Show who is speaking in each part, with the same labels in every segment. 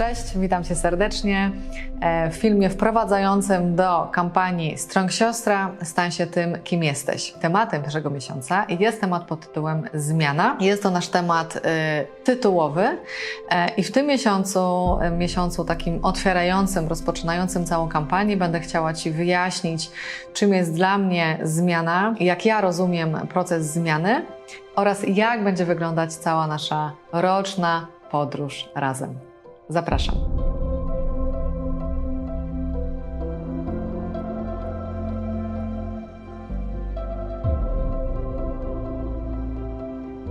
Speaker 1: Cześć, witam Cię serdecznie e, w filmie wprowadzającym do kampanii Strong Siostra Stań się tym, kim jesteś. Tematem pierwszego miesiąca jest temat pod tytułem Zmiana. Jest to nasz temat y, tytułowy e, i w tym miesiącu, e, miesiącu takim otwierającym, rozpoczynającym całą kampanię będę chciała Ci wyjaśnić, czym jest dla mnie zmiana, jak ja rozumiem proces zmiany oraz jak będzie wyglądać cała nasza roczna podróż razem. Zapraszam.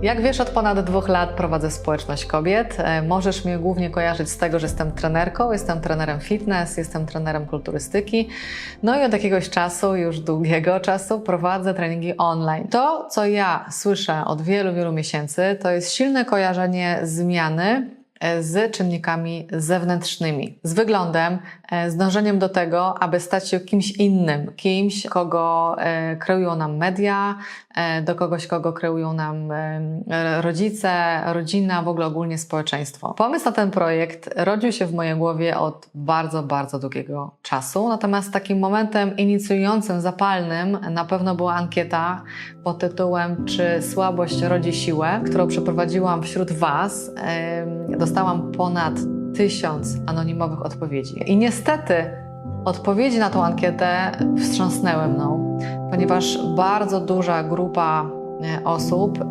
Speaker 1: Jak wiesz, od ponad dwóch lat prowadzę społeczność kobiet. E, Możesz mnie głównie kojarzyć z tego, że jestem trenerką, jestem trenerem fitness, jestem trenerem kulturystyki. No i od jakiegoś czasu, już długiego czasu, prowadzę treningi online. To, co ja słyszę od wielu, wielu miesięcy, to jest silne kojarzenie zmiany z czynnikami zewnętrznymi, z wyglądem, e, z dążeniem do tego, aby stać się kimś innym, kimś, kogo e, kreują nam media, e, do kogoś, kogo kreują nam e, rodzice, rodzina, w ogóle ogólnie społeczeństwo. Pomysł na ten projekt rodził się w mojej głowie od bardzo, bardzo długiego czasu, natomiast takim momentem inicjującym, zapalnym na pewno była ankieta pod tytułem Czy słabość rodzi siłę, którą przeprowadziłam wśród Was. Em, Dostałam ponad tysiąc anonimowych odpowiedzi. I niestety odpowiedzi na tą ankietę wstrząsnęły mną, ponieważ bardzo duża grupa e, osób, e,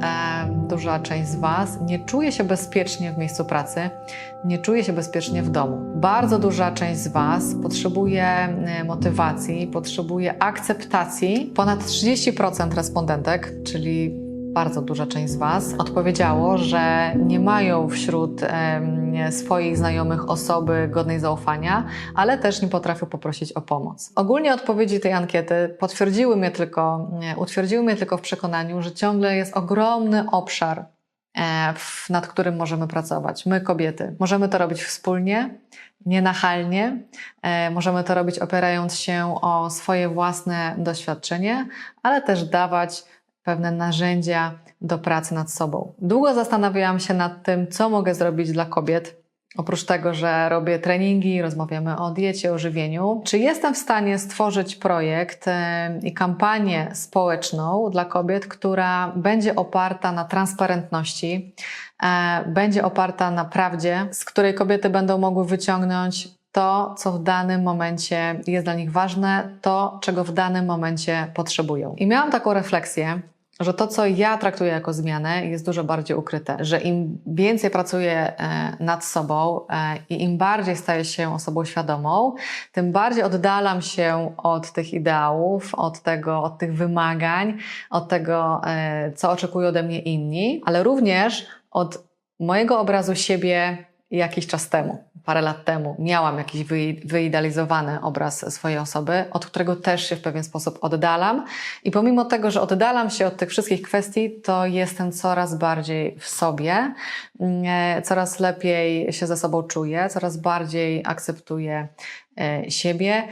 Speaker 1: duża część z Was nie czuje się bezpiecznie w miejscu pracy, nie czuje się bezpiecznie w domu. Bardzo duża część z Was potrzebuje e, motywacji, potrzebuje akceptacji. Ponad 30% respondentek, czyli bardzo duża część z Was odpowiedziało, że nie mają wśród swoich znajomych osoby godnej zaufania, ale też nie potrafią poprosić o pomoc. Ogólnie odpowiedzi tej ankiety potwierdziły mnie tylko, utwierdziły mnie tylko w przekonaniu, że ciągle jest ogromny obszar, e, nad którym możemy pracować. My, kobiety, możemy to robić wspólnie, nienachalnie, e, możemy to robić opierając się o swoje własne doświadczenie, ale też dawać pewne narzędzia do pracy nad sobą. Długo zastanawiałam się nad tym, co mogę zrobić dla kobiet. Oprócz tego, że robię treningi, rozmawiamy o diecie, o żywieniu, czy jestem w stanie stworzyć projekt e, i kampanię społeczną dla kobiet, która będzie oparta na transparentności, e, będzie oparta na prawdzie, z której kobiety będą mogły wyciągnąć to, co w danym momencie jest dla nich ważne, to, czego w danym momencie potrzebują. I miałam taką refleksję, że to, co ja traktuję jako zmianę, jest dużo bardziej ukryte. Że im więcej pracuję e, nad sobą e, i im bardziej staję się osobą świadomą, tym bardziej oddalam się od tych ideałów, od tego, od tych wymagań, od tego, e, co oczekują ode mnie inni, ale również od mojego obrazu siebie jakiś czas temu, parę lat temu, miałam jakiś wy- wyidealizowany obraz swojej osoby, od którego też się w pewien sposób oddalam. I pomimo tego, że oddalam się od tych wszystkich kwestii, to jestem coraz bardziej w sobie, mm, coraz lepiej się ze sobą czuję, coraz bardziej akceptuję e, siebie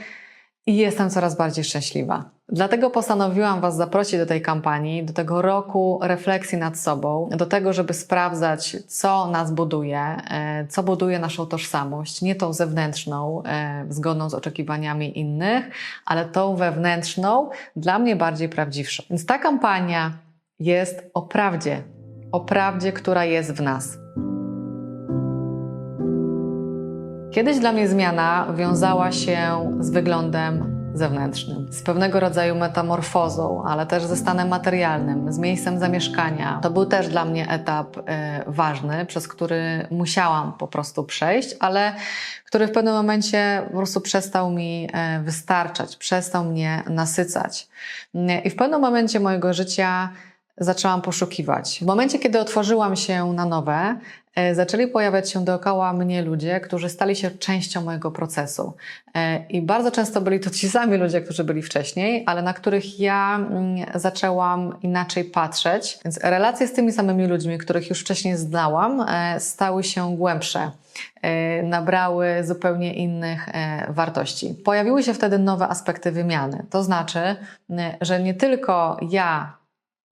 Speaker 1: i jestem coraz bardziej szczęśliwa. Dlatego postanowiłam Was zaprosić do tej kampanii, do tego roku refleksji nad sobą, do tego, żeby sprawdzać, co nas buduje, e, co buduje naszą tożsamość, nie tą zewnętrzną, e, zgodną z oczekiwaniami innych, ale tą wewnętrzną, dla mnie bardziej prawdziwszą. Więc ta kampania jest o prawdzie, o prawdzie, która jest w nas. Kiedyś dla mnie zmiana wiązała się z wyglądem zewnętrznym, z pewnego rodzaju metamorfozą, ale też ze stanem materialnym, z miejscem zamieszkania. To był też dla mnie etap e, ważny, przez który musiałam po prostu przejść, ale który w pewnym momencie po prostu przestał mi e, wystarczać, przestał mnie nasycać. I w pewnym momencie mojego życia zaczęłam poszukiwać. W momencie, kiedy otworzyłam się na nowe, e, zaczęli pojawiać się dookoła mnie ludzie, którzy stali się częścią mojego procesu. E, I bardzo często byli to ci sami ludzie, którzy byli wcześniej, ale na których ja mm, zaczęłam inaczej patrzeć. Więc relacje z tymi samymi ludźmi, których już wcześniej znałam, e, stały się głębsze. Nabrały zupełnie innych wartości. Pojawiły się wtedy nowe aspekty wymiany. To znaczy, że nie tylko ja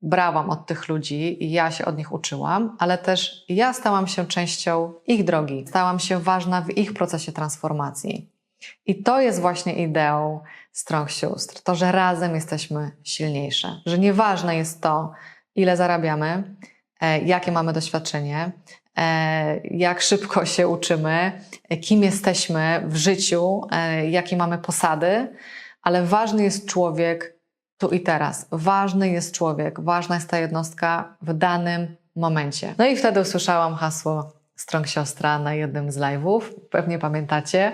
Speaker 1: brałam od tych ludzi i ja się od nich uczyłam, ale też ja stałam się częścią ich drogi, stałam się ważna w ich procesie transformacji. I to jest właśnie ideą strong sióstr. To, że razem jesteśmy silniejsze. Że nieważne jest to, ile zarabiamy, e, jakie mamy doświadczenie, e, jak szybko się uczymy, kim jesteśmy w życiu, e, jakie mamy posady, ale ważny jest człowiek tu i teraz. Ważny jest człowiek, ważna jest ta jednostka w danym momencie. No i wtedy usłyszałam hasło Strong Siostra na jednym z live'ów. Pewnie pamiętacie,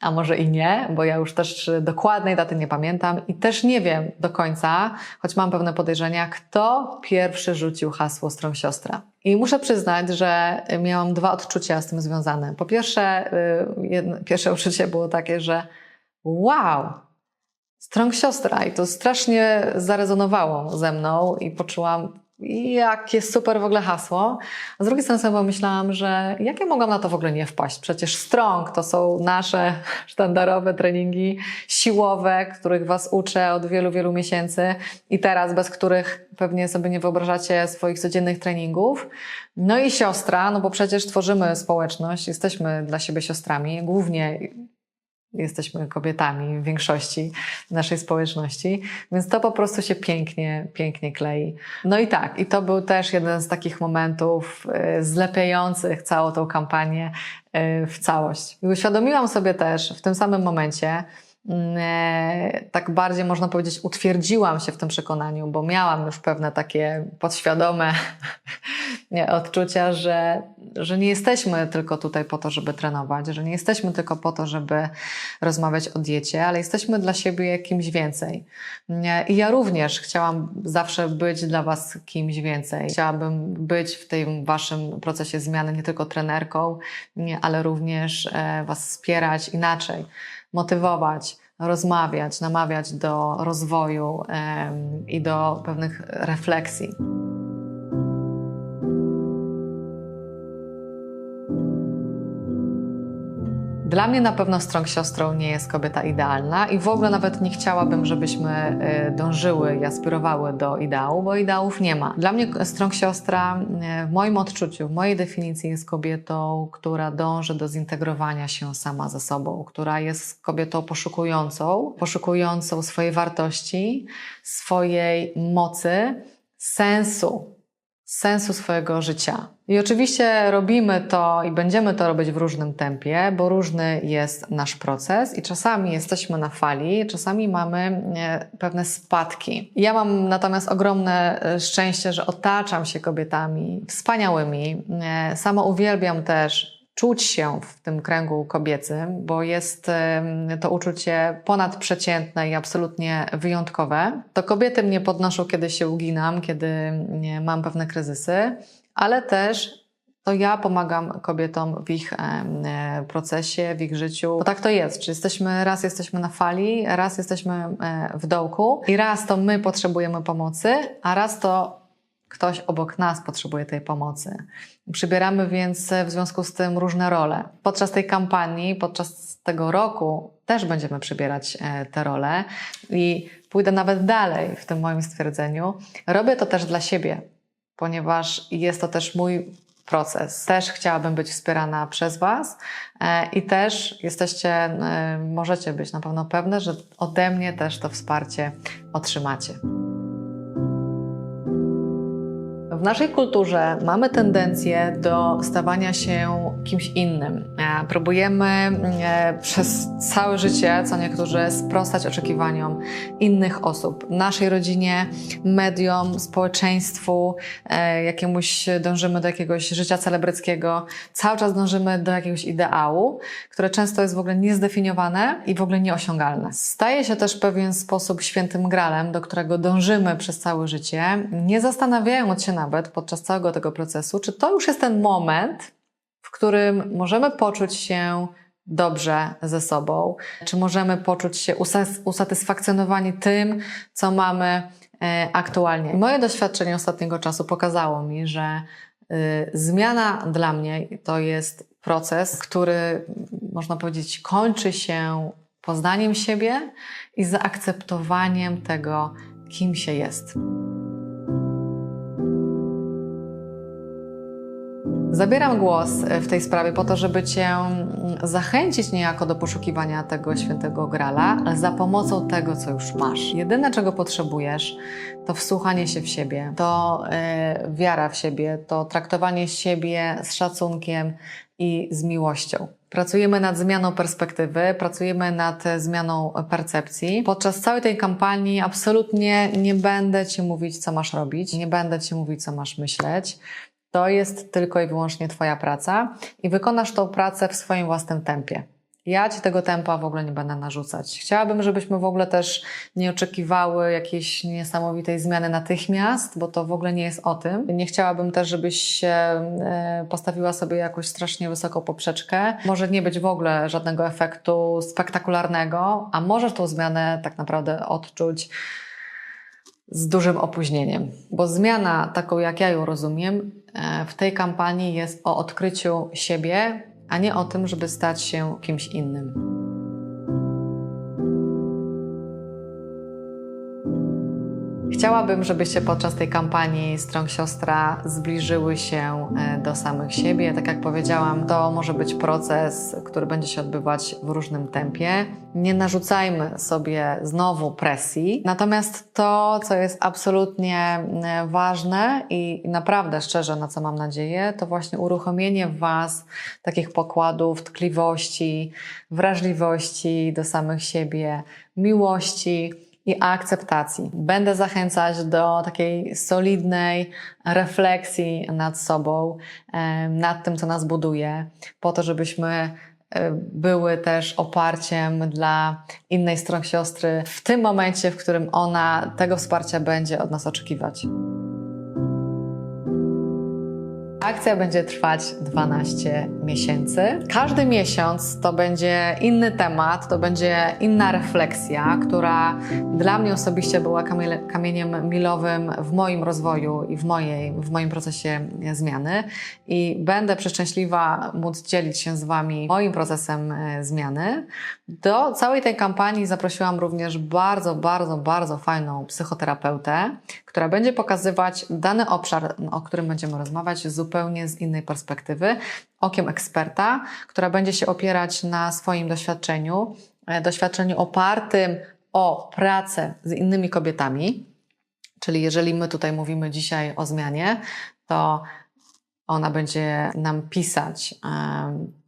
Speaker 1: a może i nie, bo ja już też dokładnej daty nie pamiętam i też nie wiem do końca, choć mam pewne podejrzenia, kto pierwszy rzucił hasło Strong Siostra. I muszę przyznać, że miałam dwa odczucia z tym związane. Po pierwsze, y, jedno, pierwsze uczucie było takie, że wow, Strong siostra i to strasznie zarezonowało ze mną i poczułam, jakie super w ogóle hasło. A z drugiej strony sobie pomyślałam, że jak ja mogłam na to w ogóle nie wpaść? Przecież strong to są nasze sztandarowe treningi siłowe, których Was uczę od wielu, wielu miesięcy i teraz bez których pewnie sobie nie wyobrażacie swoich codziennych treningów. No i siostra, no bo przecież tworzymy społeczność, jesteśmy dla siebie siostrami, głównie jesteśmy kobietami w większości naszej społeczności, więc to po prostu się pięknie, pięknie klei. No i tak, i to był też jeden z takich momentów y, zlepiających całą tą kampanię y, w całość. I uświadomiłam sobie też w tym samym momencie, tak bardziej można powiedzieć, utwierdziłam się w tym przekonaniu, bo miałam już pewne takie podświadome odczucia, że, że nie jesteśmy tylko tutaj po to, żeby trenować, że nie jesteśmy tylko po to, żeby rozmawiać o diecie, ale jesteśmy dla siebie kimś więcej. I ja również chciałam zawsze być dla Was kimś więcej. Chciałabym być w tym Waszym procesie zmiany nie tylko trenerką, ale również e, Was wspierać inaczej, motywować rozmawiać, namawiać do rozwoju i do pewnych refleksji. Dla mnie na pewno strong siostrą nie jest kobieta idealna i w ogóle nawet nie chciałabym, żebyśmy y, dążyły i aspirowały do ideału, bo ideałów nie ma. Dla mnie strong siostra y, w moim odczuciu, w mojej definicji jest kobietą, która dąży do zintegrowania się sama ze sobą, która jest kobietą poszukującą, poszukującą swojej wartości, swojej mocy, sensu, sensu swojego życia. I oczywiście robimy to i będziemy to robić w różnym tempie, bo różny jest nasz proces i czasami jesteśmy na fali, czasami mamy e, pewne spadki. Ja mam natomiast ogromne e, szczęście, że otaczam się kobietami wspaniałymi. E, sama uwielbiam też czuć się w tym kręgu kobiecym, bo jest to uczucie ponadprzeciętne i absolutnie wyjątkowe. To kobiety mnie podnoszą, kiedy się uginam, kiedy mam pewne kryzysy ale też to ja pomagam kobietom w ich e, procesie, w ich życiu. Bo tak to jest. Czy jesteśmy, raz jesteśmy na fali, raz jesteśmy e, w dołku i raz to my potrzebujemy pomocy, a raz to ktoś obok nas potrzebuje tej pomocy. Przybieramy więc w związku z tym różne role. Podczas tej kampanii, podczas tego roku też będziemy przybierać e, te role i pójdę nawet dalej w tym moim stwierdzeniu. Robię to też dla siebie, ponieważ jest to też mój proces. Też chciałabym być wspierana przez Was e, i też jesteście, e, możecie być na pewno pewne, że ode mnie też to wsparcie otrzymacie naszej kulturze mamy tendencję do stawania się kimś innym. E, próbujemy e, przez całe życie, co niektórzy, sprostać oczekiwaniom innych osób, naszej rodzinie, mediom, społeczeństwu, e, jakiemuś dążymy do jakiegoś życia celebryckiego, cały czas dążymy do jakiegoś ideału, które często jest w ogóle niezdefiniowane i w ogóle nieosiągalne. Staje się też w pewien sposób świętym gralem, do którego dążymy przez całe życie, nie zastanawiając się nawet, podczas całego tego procesu, czy to już jest ten moment, w którym możemy poczuć się dobrze ze sobą, czy możemy poczuć się usatysfakcjonowani tym, co mamy e, aktualnie. moje doświadczenie ostatniego czasu pokazało mi, że y, zmiana dla mnie to jest proces, który można powiedzieć kończy się poznaniem siebie i zaakceptowaniem tego, kim się jest. Zabieram głos w tej sprawie po to, żeby Cię mm, zachęcić niejako do poszukiwania tego świętego grala, za pomocą tego, co już masz. Jedyne, czego potrzebujesz, to wsłuchanie się w siebie, to e, wiara w siebie, to traktowanie siebie z szacunkiem i z miłością. Pracujemy nad zmianą perspektywy, pracujemy nad e, zmianą percepcji. Podczas całej tej kampanii absolutnie nie będę Ci mówić, co masz robić, nie będę Ci mówić, co masz myśleć. To jest tylko i wyłącznie Twoja praca i wykonasz tą pracę w swoim własnym tempie. Ja Ci tego tempa w ogóle nie będę narzucać. Chciałabym, żebyśmy w ogóle też nie oczekiwały jakiejś niesamowitej zmiany natychmiast, bo to w ogóle nie jest o tym. Nie chciałabym też, żebyś się e, postawiła sobie jakąś strasznie wysoką poprzeczkę. Może nie być w ogóle żadnego efektu spektakularnego, a możesz tą zmianę tak naprawdę odczuć z dużym opóźnieniem, bo zmiana, taką jak ja ją rozumiem, e, w tej kampanii jest o odkryciu siebie, a nie o tym, żeby stać się kimś innym. Chciałabym, żebyście podczas tej kampanii Strong Siostra zbliżyły się e, do samych siebie. Tak jak powiedziałam, to może być proces, który będzie się odbywać w różnym tempie. Nie narzucajmy sobie znowu presji. Natomiast to, co jest absolutnie e, ważne i naprawdę szczerze, na co mam nadzieję, to właśnie uruchomienie w Was takich pokładów tkliwości, wrażliwości do samych siebie, miłości i akceptacji. Będę zachęcać do takiej solidnej refleksji nad sobą, nad tym, co nas buduje, po to, żebyśmy e, były też oparciem dla innej strony siostry w tym momencie, w którym ona tego wsparcia będzie od nas oczekiwać. Akcja będzie trwać 12 miesięcy. Każdy miesiąc to będzie inny temat, to będzie inna refleksja, która dla mnie osobiście była kamieniem milowym w moim rozwoju i w, mojej, w moim procesie zmiany. I będę przeszczęśliwa móc dzielić się z Wami moim procesem e, zmiany. Do całej tej kampanii zaprosiłam również bardzo, bardzo, bardzo fajną psychoterapeutę, która będzie pokazywać dany obszar, o którym będziemy rozmawiać, zupełnie z innej perspektywy, okiem eksperta, która będzie się opierać na swoim doświadczeniu, e, doświadczeniu opartym o pracę z innymi kobietami. Czyli jeżeli my tutaj mówimy dzisiaj o zmianie, to ona będzie nam pisać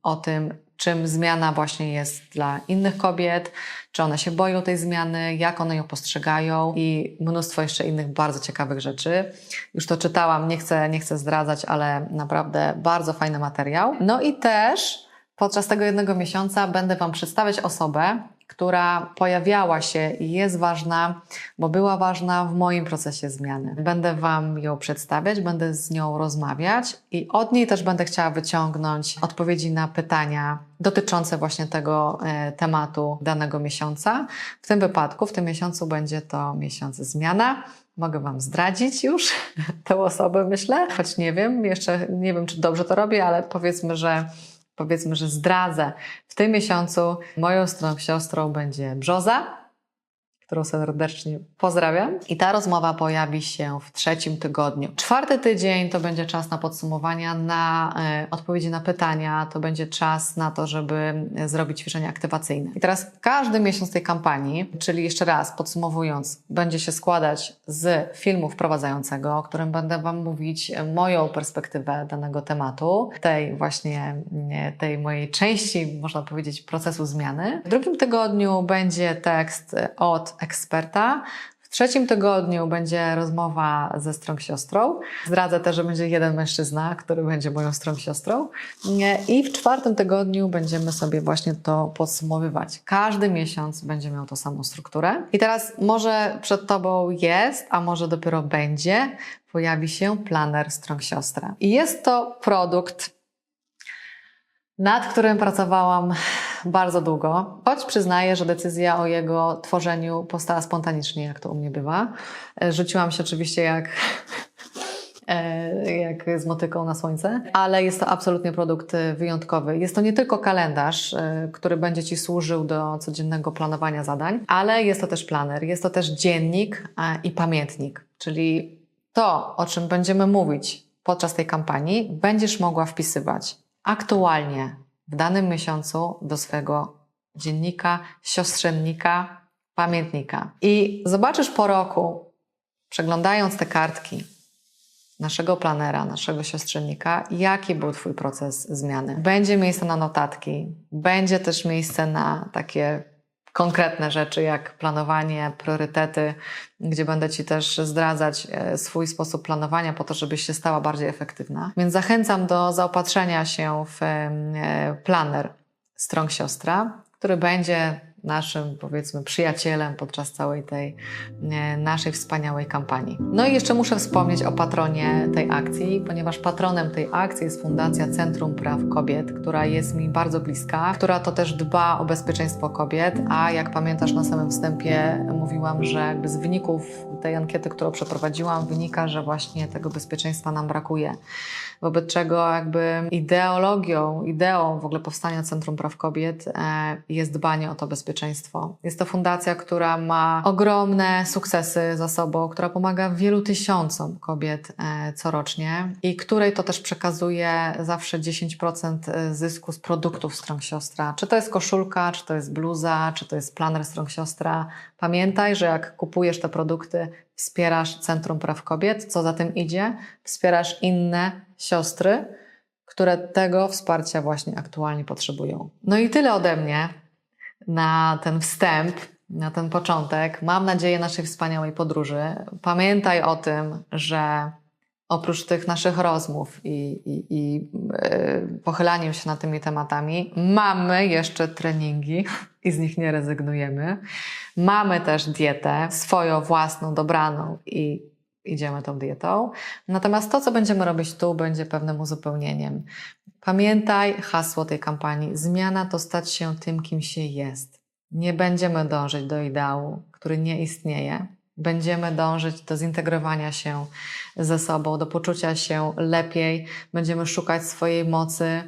Speaker 1: o tym, czym zmiana właśnie jest dla innych kobiet, czy one się boją tej zmiany, jak one ją postrzegają i mnóstwo jeszcze innych bardzo ciekawych rzeczy. Już to czytałam, nie chcę, nie chcę zdradzać, ale naprawdę bardzo fajny materiał. No i też podczas tego jednego miesiąca będę Wam przedstawiać osobę, która pojawiała się i jest ważna, bo była ważna w moim procesie zmiany. Będę Wam ją przedstawiać, będę z nią rozmawiać i od niej też będę chciała wyciągnąć odpowiedzi na pytania dotyczące właśnie tego e, tematu danego miesiąca. W tym wypadku, w tym miesiącu będzie to miesiąc zmiana. Mogę Wam zdradzić już tę osobę, myślę, choć nie wiem, jeszcze nie wiem, czy dobrze to robię, ale powiedzmy, że powiedzmy, że zdradzę. W tym miesiącu moją stroną siostrą będzie Brzoza, którą serdecznie pozdrawiam. I ta rozmowa pojawi się w trzecim tygodniu. Czwarty tydzień to będzie czas na podsumowania, na e, odpowiedzi na pytania, to będzie czas na to, żeby zrobić ćwiczenia aktywacyjne. I teraz każdy miesiąc tej kampanii, czyli jeszcze raz podsumowując, będzie się składać z filmu wprowadzającego, o którym będę Wam mówić moją perspektywę danego tematu, tej właśnie, tej mojej części, można powiedzieć, procesu zmiany. W drugim tygodniu będzie tekst od eksperta. W trzecim tygodniu będzie rozmowa ze strong siostrą. Zdradzę też, że będzie jeden mężczyzna, który będzie moją strong siostrą. I w czwartym tygodniu będziemy sobie właśnie to podsumowywać. Każdy miesiąc będzie miał tą samą strukturę. I teraz może przed Tobą jest, a może dopiero będzie, pojawi się planer strong siostra. I jest to produkt nad którym pracowałam bardzo długo, choć przyznaję, że decyzja o jego tworzeniu powstała spontanicznie, jak to u mnie bywa. E, rzuciłam się oczywiście jak, e, jak z motyką na słońce, ale jest to absolutnie produkt wyjątkowy. Jest to nie tylko kalendarz, e, który będzie Ci służył do codziennego planowania zadań, ale jest to też planer, jest to też dziennik i pamiętnik, czyli to, o czym będziemy mówić podczas tej kampanii będziesz mogła wpisywać aktualnie w danym miesiącu do swojego dziennika, siostrzennika, pamiętnika. I zobaczysz po roku, przeglądając te kartki naszego planera, naszego siostrzennika, jaki był Twój proces zmiany. Będzie miejsce na notatki, będzie też miejsce na takie konkretne rzeczy, jak planowanie, priorytety, gdzie będę Ci też zdradzać e, swój sposób planowania po to, żebyś się stała bardziej efektywna. Więc zachęcam do zaopatrzenia się w e, planer Strong Siostra, który będzie naszym, powiedzmy, przyjacielem podczas całej tej e, naszej wspaniałej kampanii. No i jeszcze muszę wspomnieć o patronie tej akcji, ponieważ patronem tej akcji jest Fundacja Centrum Praw Kobiet, która jest mi bardzo bliska, która to też dba o bezpieczeństwo kobiet, a jak pamiętasz na samym wstępie mówiłam, że jakby z wyników tej ankiety, którą przeprowadziłam, wynika, że właśnie tego bezpieczeństwa nam brakuje. Wobec czego jakby ideologią, ideą w ogóle powstania Centrum Praw Kobiet e, jest dbanie o to bezpieczeństwo. Jest to fundacja, która ma ogromne sukcesy za sobą, która pomaga wielu tysiącom kobiet e, corocznie i której to też przekazuje zawsze 10% zysku z produktów Strong Siostra. Czy to jest koszulka, czy to jest bluza, czy to jest planer Strong Siostra. Pamiętaj, że jak kupujesz te produkty, wspierasz Centrum Praw Kobiet, co za tym idzie, wspierasz inne siostry, które tego wsparcia właśnie aktualnie potrzebują. No i tyle ode mnie na ten wstęp, na ten początek. Mam nadzieję naszej wspaniałej podróży. Pamiętaj o tym, że oprócz tych naszych rozmów i, i, i yy, pochylaniem się nad tymi tematami, mamy jeszcze treningi i z nich nie rezygnujemy. Mamy też dietę, swoją własną, dobraną i idziemy tą dietą. Natomiast to, co będziemy robić tu, będzie pewnym uzupełnieniem. Pamiętaj hasło tej kampanii: zmiana to stać się tym, kim się jest. Nie będziemy dążyć do ideału, który nie istnieje. Będziemy dążyć do zintegrowania się ze sobą, do poczucia się lepiej, będziemy szukać swojej mocy,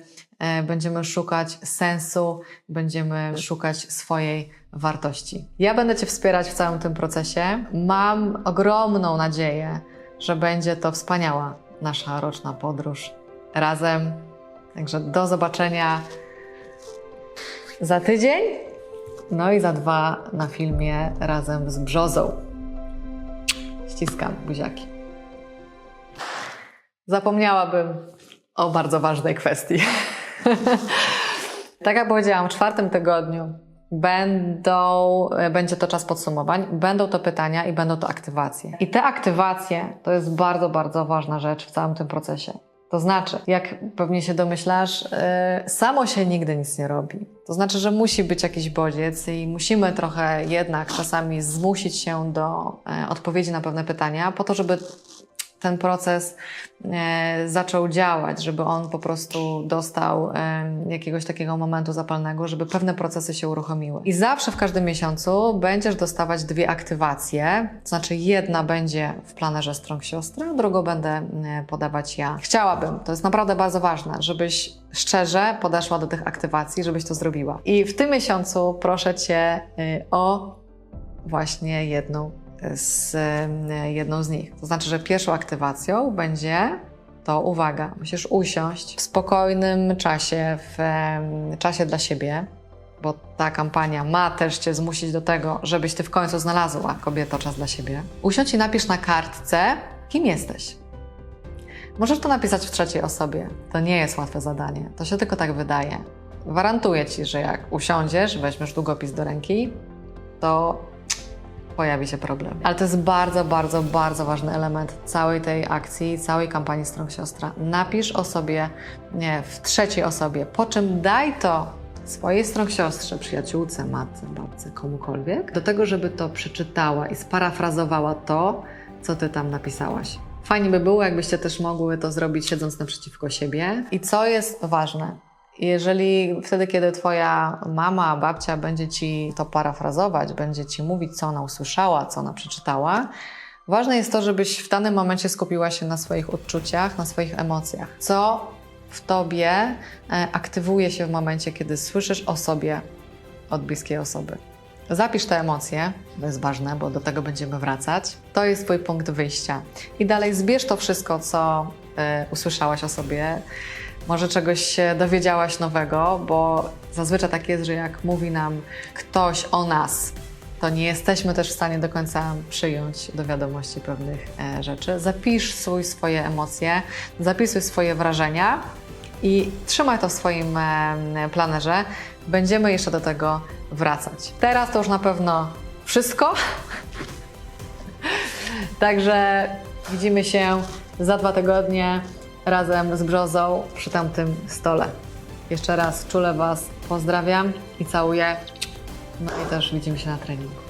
Speaker 1: będziemy szukać sensu, będziemy szukać swojej wartości. Ja będę Cię wspierać w całym tym procesie. Mam ogromną nadzieję, że będzie to wspaniała nasza roczna podróż razem. Także do zobaczenia za tydzień, no i za dwa na filmie razem z Brzozą. Ściskam buziaki. Zapomniałabym o bardzo ważnej kwestii. tak jak powiedziałam, w czwartym tygodniu będą, będzie to czas podsumowań, będą to pytania i będą to aktywacje. I te aktywacje to jest bardzo, bardzo ważna rzecz w całym tym procesie. To znaczy, jak pewnie się domyślasz, yy, samo się nigdy nic nie robi. To znaczy, że musi być jakiś bodziec i musimy trochę jednak czasami zmusić się do yy, odpowiedzi na pewne pytania, po to, żeby ten proces e, zaczął działać, żeby on po prostu dostał e, jakiegoś takiego momentu zapalnego, żeby pewne procesy się uruchomiły. I zawsze w każdym miesiącu będziesz dostawać dwie aktywacje, to znaczy jedna będzie w planerze Strong Siostra, drugą będę e, podawać ja. Chciałabym, to jest naprawdę bardzo ważne, żebyś szczerze podeszła do tych aktywacji, żebyś to zrobiła. I w tym miesiącu proszę Cię o właśnie jedną z jedną z nich. To znaczy, że pierwszą aktywacją będzie to uwaga, musisz usiąść w spokojnym czasie, w czasie dla siebie, bo ta kampania ma też Cię zmusić do tego, żebyś Ty w końcu znalazła kobieto czas dla siebie. Usiądź i napisz na kartce, kim jesteś. Możesz to napisać w trzeciej osobie. To nie jest łatwe zadanie. To się tylko tak wydaje. Gwarantuję Ci, że jak usiądziesz, weźmiesz długopis do ręki, to pojawi się problem. Ale to jest bardzo, bardzo, bardzo ważny element całej tej akcji, całej kampanii Strong Siostra. Napisz o sobie nie, w trzeciej osobie, po czym daj to swojej strong siostrze, przyjaciółce, matce, babce, komukolwiek, do tego, żeby to przeczytała i sparafrazowała to, co ty tam napisałaś. Fajnie by było, jakbyście też mogły to zrobić siedząc naprzeciwko siebie. I co jest ważne, jeżeli wtedy, kiedy Twoja mama, babcia będzie Ci to parafrazować, będzie Ci mówić, co ona usłyszała, co ona przeczytała, ważne jest to, żebyś w danym momencie skupiła się na swoich odczuciach, na swoich emocjach. Co w Tobie e, aktywuje się w momencie, kiedy słyszysz o sobie od bliskiej osoby. Zapisz te emocje, to jest ważne, bo do tego będziemy wracać. To jest Twój punkt wyjścia. I dalej zbierz to wszystko, co e, usłyszałaś o sobie. Może czegoś się dowiedziałaś nowego, bo zazwyczaj tak jest, że jak mówi nam ktoś o nas, to nie jesteśmy też w stanie do końca przyjąć do wiadomości pewnych e, rzeczy. Zapisuj swoje emocje, zapisuj swoje wrażenia i trzymaj to w swoim e, planerze. Będziemy jeszcze do tego wracać. Teraz to już na pewno wszystko. Także widzimy się za dwa tygodnie razem z Brzozą przy tamtym stole. Jeszcze raz czule Was pozdrawiam i całuję. No i też widzimy się na treningu.